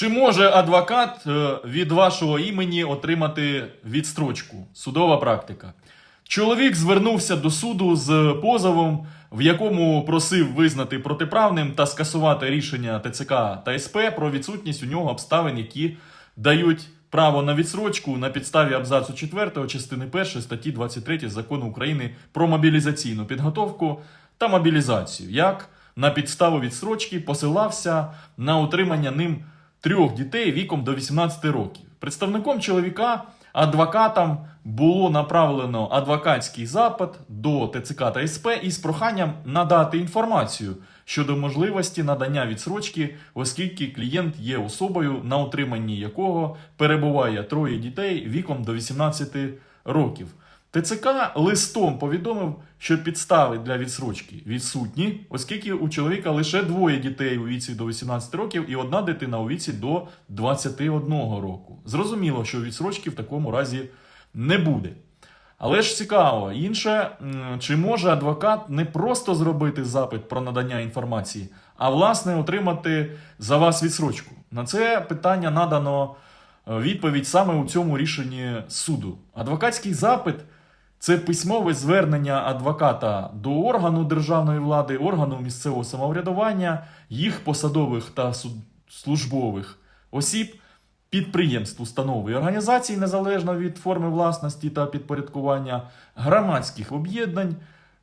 Чи може адвокат е, від вашого імені отримати відстрочку? Судова практика. Чоловік звернувся до суду з позовом, в якому просив визнати протиправним та скасувати рішення ТЦК та СП про відсутність у нього обставин, які дають право на відстрочку на підставі абзацу 4 частини 1 статті 23 закону України про мобілізаційну підготовку та мобілізацію, як на підставу відстрочки посилався на утримання ним трьох дітей віком до 18 років. Представником чоловіка, адвокатам було направлено адвокатський запит до ТЦК та СП із проханням надати інформацію щодо можливості надання відсрочки, оскільки клієнт є особою, на утриманні якого перебуває троє дітей віком до 18 років. ТЦК листом повідомив, що підстави для відсрочки відсутні, оскільки у чоловіка лише двоє дітей у віці до 18 років і одна дитина у віці до 21 року. Зрозуміло, що відсрочки в такому разі не буде. Але ж цікаво, інше, чи може адвокат не просто зробити запит про надання інформації, а власне отримати за вас відсрочку? На це питання надано е, відповідь саме у цьому рішенні суду. Адвокатський запит це письмове звернення адвоката до органу державної влади, органу місцевого самоврядування, їх посадових та службових осіб, підприємств, установ і організацій, незалежно від форми власності та підпорядкування, громадських об'єднань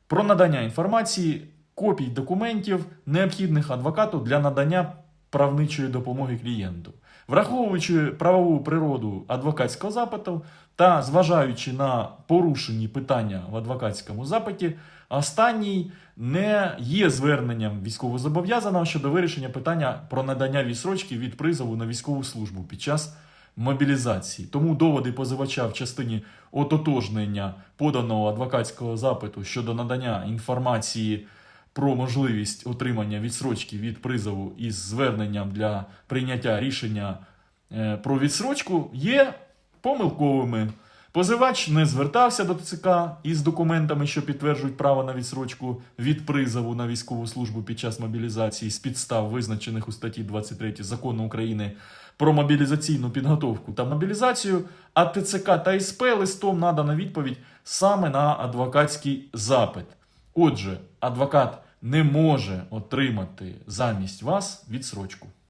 про надання інформації, копій документів, необхідних адвокату для надання правничої допомоги клієнту. Враховуючи правову природу адвокатського запиту та зважаючи на порушені питання в адвокатському запиті, останній не є зверненням військовозобов'язаного щодо вирішення питання про надання відсрочки від призову на військову службу під час мобілізації. Тому доводи позивача в частині ототожнення поданого адвокатського запиту щодо надання інформації про можливість отримання відсрочки від призову із зверненням для прийняття рішення е, про відсрочку є помилковими. Позивач не звертався до ТЦК із документами, що підтверджують право на відсрочку від призову на військову службу під час мобілізації з підстав, визначених у статті 23 закону України про мобілізаційну підготовку та мобілізацію, а ТЦК та СП листом надана відповідь саме на адвокатський запит. Отже, адвокат не може отримати замість вас відсрочку.